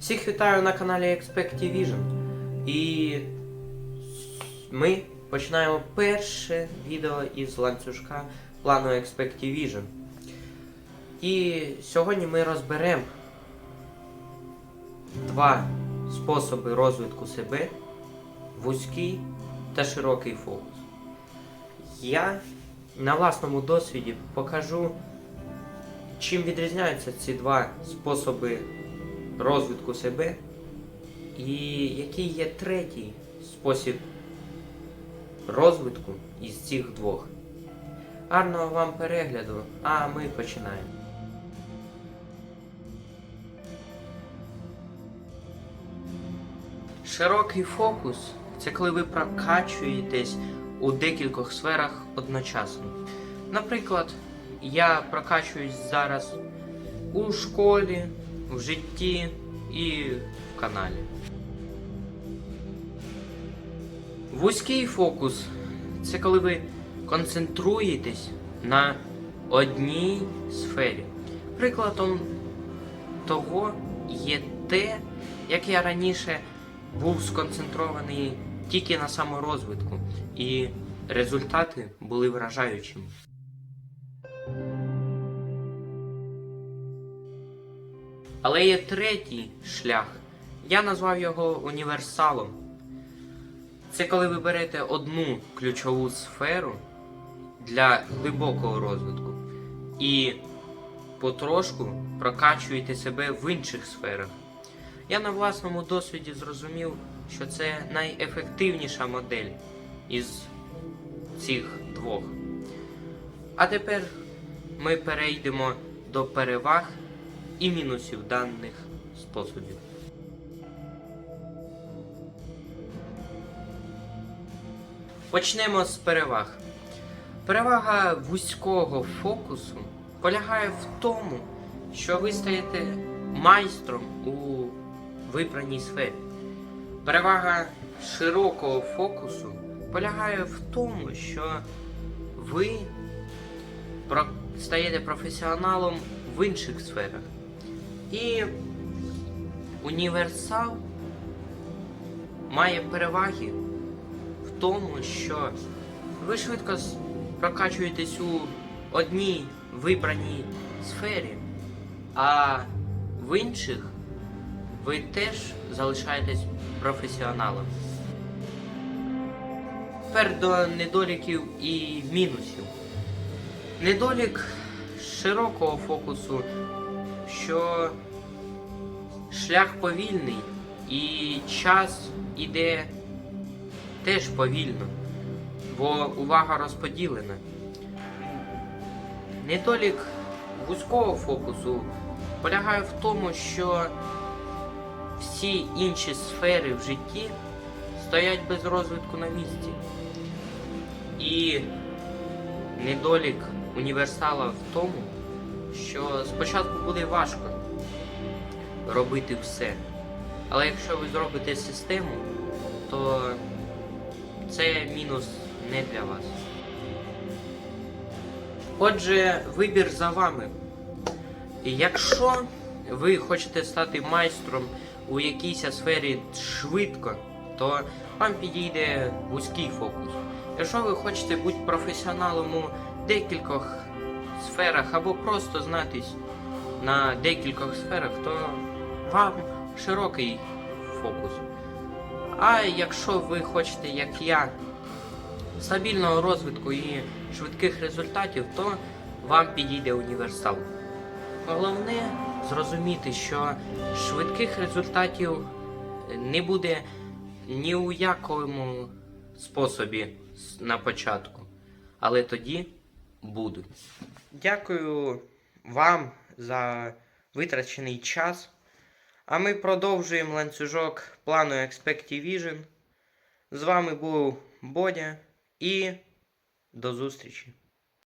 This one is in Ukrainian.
Всіх вітаю на каналі Expectivision. І ми починаємо перше відео із ланцюжка плану Expectivision. І сьогодні ми розберемо два способи розвитку себе вузький та широкий фокус. Я на власному досвіді покажу, чим відрізняються ці два способи розвитку себе, і який є третій спосіб розвитку із цих двох. Гарного вам перегляду, а ми починаємо. Широкий фокус це коли ви прокачуєтесь у декількох сферах одночасно. Наприклад, я прокачуюсь зараз у школі, в житті і в каналі. Вузький фокус це коли ви концентруєтесь на одній сфері. Прикладом того є те, як я раніше був сконцентрований тільки на саморозвитку, і результати були вражаючими. Але є третій шлях. Я назвав його універсалом. Це коли ви берете одну ключову сферу для глибокого розвитку і потрошку прокачуєте себе в інших сферах. Я на власному досвіді зрозумів, що це найефективніша модель із цих двох. А тепер ми перейдемо до переваг і мінусів даних способів. Почнемо з переваг. Перевага вузького фокусу полягає в тому, що ви стаєте майстром у вибраній сфері. Перевага широкого фокусу полягає в тому, що ви стаєте професіоналом в інших сферах. І універсал має переваги в тому, що ви швидко прокачуєтесь у одній вибраній сфері, а в інших ви теж залишаєтесь професіоналом. Тепер до недоліків і мінусів. Недолік широкого фокусу, що шлях повільний і час іде теж повільно, бо увага розподілена. Недолік вузького фокусу полягає в тому, що всі інші сфери в житті стоять без розвитку на місці. І недолік універсала в тому, що спочатку буде важко робити все. Але якщо ви зробите систему, то це мінус не для вас. Отже, вибір за вами. Якщо ви хочете стати майстром у якійсь сфері швидко, то вам підійде вузький фокус. Якщо ви хочете бути професіоналом у декількох сферах або просто знатись на декількох сферах, то вам широкий фокус. А якщо ви хочете, як я, стабільного розвитку і швидких результатів, то вам підійде універсал. Головне зрозуміти, що швидких результатів не буде ні у якому способі на початку, але тоді будуть. Дякую вам за витрачений час. А ми продовжуємо ланцюжок плану Expectivision. З вами був Бодя і до зустрічі!